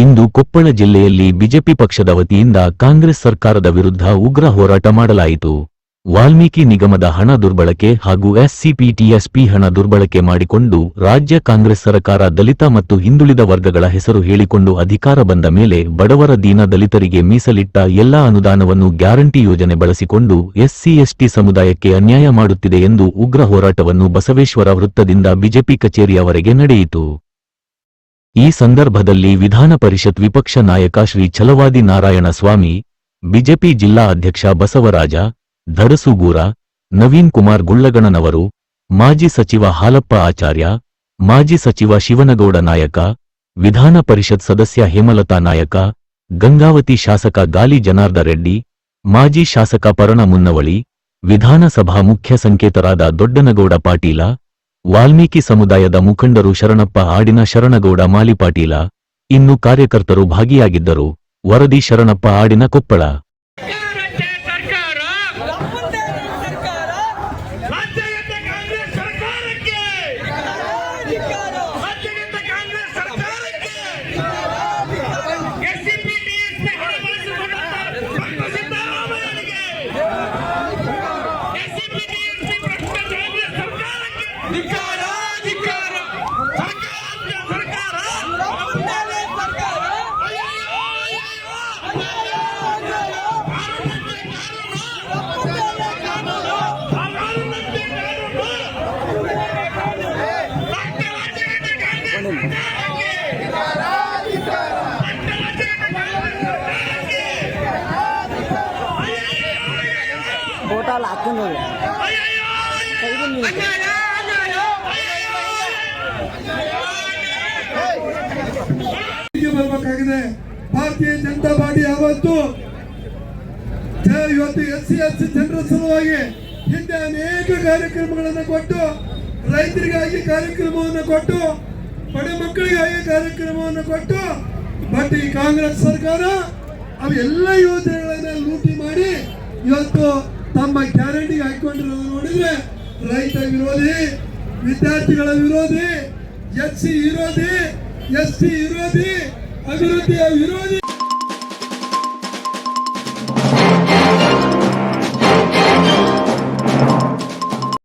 ಇಂದು ಕೊಪ್ಪಳ ಜಿಲ್ಲೆಯಲ್ಲಿ ಬಿಜೆಪಿ ಪಕ್ಷದ ವತಿಯಿಂದ ಕಾಂಗ್ರೆಸ್ ಸರ್ಕಾರದ ವಿರುದ್ಧ ಉಗ್ರ ಹೋರಾಟ ಮಾಡಲಾಯಿತು. ವಾಲ್ಮೀಕಿ ನಿಗಮದ ಹಣ ದುರ್ಬಳಕೆ ಹಾಗೂ ಎಸ್ಸಿಪಿಟಿಎಸ್ಪಿ ಹಣ ದುರ್ಬಳಕೆ ಮಾಡಿಕೊಂಡು ರಾಜ್ಯ ಕಾಂಗ್ರೆಸ್ ಸರ್ಕಾರ ದಲಿತ ಮತ್ತು ಹಿಂದುಳಿದ ವರ್ಗಗಳ ಹೆಸರು ಹೇಳಿಕೊಂಡು ಅಧಿಕಾರ ಬಂದ ಮೇಲೆ ಬಡವರ ದೀನ ದಲಿತರಿಗೆ ಮೀಸಲಿಟ್ಟ ಎಲ್ಲಾ ಅನುದಾನವನ್ನು ಗ್ಯಾರಂಟಿ ಯೋಜನೆ ಬಳಸಿಕೊಂಡು ಎಸ್ಸಿಎಸ್ಟಿ ಸಮುದಾಯಕ್ಕೆ ಅನ್ಯಾಯ ಮಾಡುತ್ತಿದೆ ಎಂದು ಉಗ್ರ ಹೋರಾಟವನ್ನು ಬಸವೇಶ್ವರ ವೃತ್ತದಿಂದ ಬಿಜೆಪಿ ಕಚೇರಿಯವರೆಗೆ ನಡೆಯಿತು. ಈ ಸಂದರ್ಭದಲ್ಲಿ ವಿಧಾನ ಪರಿಷತ್ ವಿಪಕ್ಷ ನಾಯಕ ಶ್ರೀ ಛಲವಾದಿ ನಾರಾಯಣ ಸ್ವಾಮಿ, ಬಿಜೆಪಿ ಜಿಲ್ಲಾ ಅಧ್ಯಕ್ಷ ಬಸವರಾಜ ಧರಸುಗೂರ ನವೀನ್ ಕುಮಾರ್ ಗುಳ್ಳಗಣನವರು, ಮಾಜಿ ಸಚಿವ ಹಾಲಪ್ಪ ಆಚಾರ್ಯ, ಮಾಜಿ ಸಚಿವ ಶಿವನಗೌಡ ನಾಯಕ, ವಿಧಾನ ಪರಿಷತ್ ಸದಸ್ಯ ಹೇಮಲತಾ ನಾಯಕ, ಗಂಗಾವತಿ ಶಾಸಕ ಗಾಲಿ ಜನಾರ್ದ ರೆಡ್ಡಿ, ಮಾಜಿ ಶಾಸಕ ಪರಣ ಮುನ್ನವಳಿ, ವಿಧಾನಸಭಾ ಮುಖ್ಯ ಸಂಕೇತರಾದ ದೊಡ್ಡನಗೌಡ ಪಾಟೀಲ ವಾಲ್ಮೀಕಿ ಸಮುದಾಯದ ಮುಖಂಡರು ಶರಣಪ್ಪ ಆಡಿನ ಶರಣಗೌಡ ಮಾಲಿಪಾಟೀಲ. ಇನ್ನು ಕಾರ್ಯಕರ್ತರು ಭಾಗಿಯಾಗಿದ್ದರು. ವರದಿ ಶರಣಪ್ಪ ಆಡಿನ ಕೊಪ್ಪಳ. ಫೋಟೋ ಎಲ್ಲ ಹಾಕೊಂಡು ಬರ್ಬೇಕಾಗಿದೆ. ಭಾರತೀಯ ಜನತಾ ಪಾರ್ಟಿ ಯಾವತ್ತು ಇವತ್ತು ಎಸ್ ಸಿ, ಎಸ್ ಜನರ ಸಲುವಾಗಿ ಹಿಂದೆ ಅನೇಕ ಕಾರ್ಯಕ್ರಮಗಳನ್ನು ಕೊಟ್ಟು, ರೈತರಿಗಾಗಿ ಕಾರ್ಯಕ್ರಮವನ್ನು ಕೊಟ್ಟು ಬಡ ಮಕ್ಕಳಿಗಾಗಿ ಕಾರ್ಯಕ್ರಮವನ್ನು ಕೊಟ್ಟು ಬಟ್ ಈ ಕಾಂಗ್ರೆಸ್ ಸರ್ಕಾರ ಅವೆಲ್ಲ ಯೋಜನೆಗಳನ್ನ ಲೂಟಿ ಮಾಡಿ ಇವತ್ತು ತಮ್ಮ ಗ್ಯಾರಂಟಿಗೆ ಹಾಕೊಂಡಿರೋದು ನೋಡಿದ್ರೆ ರೈತ ವಿರೋಧಿ, ವಿದ್ಯಾರ್ಥಿಗಳ ವಿರೋಧಿ, ಎಸ್ ಸಿ ವಿರೋಧಿ, ಎಸ್ ಸಿ ವಿರೋಧಿ, ಅಭಿವೃದ್ಧಿಯ ವಿರೋಧಿ.